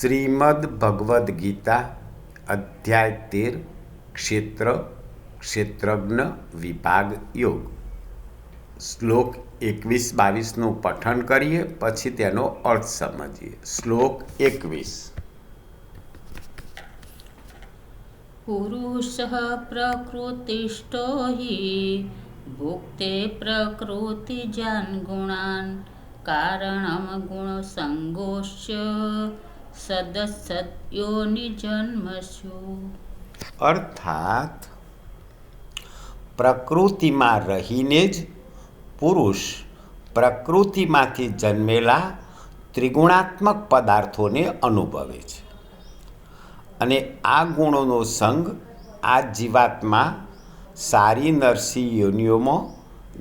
શ્રીમદ ભગવદ્ ગીતા અધ્યાય તેર, ક્ષેત્ર, ક્ષેત્રજ્ઞ, વિભાગ યોગ. શ્લોક એકવીસ બાવીસનું પઠન કરીએ, પછી તેનો અર્થ સમજીએ. શ્લોક એકવીસ. પુરુષ પ્રકૃતિષ્ઠો હિ, ભુક્તે પ્રકૃતિજાન ગુણાન, કારણમ ગુણસંગોશ્ચ સદસત્યોનિજન્મસુ. અર્થાત, પ્રકૃતિમાં રહીને જ પુરુષ પ્રકૃતિમાંથી જન્મેલા ત્રિગુણાત્મક પદાર્થોને અનુભવે છે. અને આ ગુણોનો સંગ આ જીવાત્મા સારી નરસી યોનિઓમાં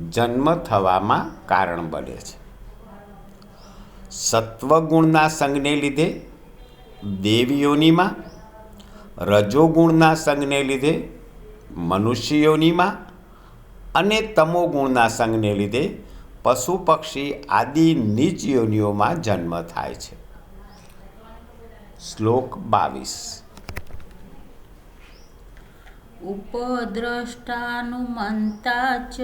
જન્મ થવામાં કારણ બને છે. સત્વગુણના સંગને લીધે દેવયોનીમાં રજોગુણના સંગને લીધે, મનુષ્યોનીમાં અને તમોગુણના સંગને લીધે પશુ પક્ષી આદિ નીચ યોનિઓમાં જન્મ થાય છે. શ્લોક બાવીસ. ઉપદ્રષ્ટાનુમંતા ચ,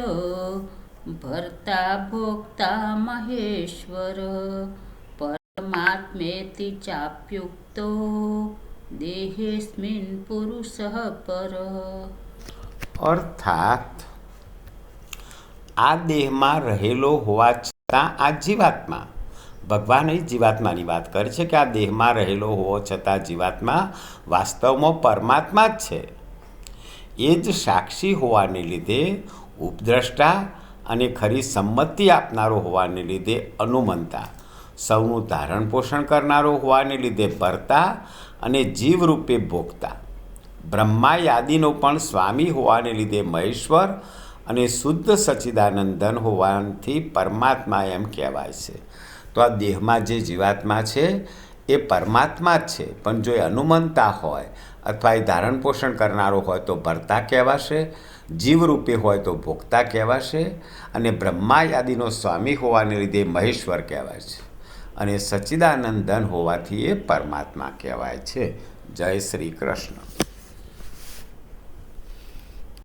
ભર્તા ભોક્તા મહેશ્વર પરમાત્મેતિ ચાપ્યુક્તો દેહેસ્મિન પુરુષ પર અર્થાત આ દેહમાં રહેલો હોવા છતાં આ જીવાત્મા, ભગવાન અહીં જીવાત્માની વાત કરે છે કે આ દેહમાં રહેલો હોવા છતાં જીવાત્મા વાસ્તવમાં પરમાત્મા જ છે. એ જ સાક્ષી હોવાને લીધે ઉપદ્રષ્ટા અને ખરી સંમતિ આપનારો હોવાને લીધે અનુમંતા. સૌનું ધારણ પોષણ કરનારો હોવાને લીધે ભરતા અને જીવરૂપે ભોગતા. બ્રહ્મા યાદીનો પણ સ્વામી હોવાને લીધે મહેશ્વર અને શુદ્ધ સચ્ચિદાનંદન હોવાથી પરમાત્મા એમ કહેવાય છે. તો આ દેહમાં જે જીવાત્મા છે, એ પરમાત્મા જ છે. પણ જો એ અનુમંતા હોય અથવા એ ધારણ પોષણ કરનારો હોય તો ભરતા કહેવાશે, જીવરૂપે હોય તો ભોગતા કહેવાશે અને બ્રહ્મા યાદીનો સ્વામી હોવાને લીધે મહેશ્વર કહેવાય છે. અને સચ્ચિદાનંદન હોવાથી એ પરમાત્મા કહેવાય છે. જય શ્રી કૃષ્ણ.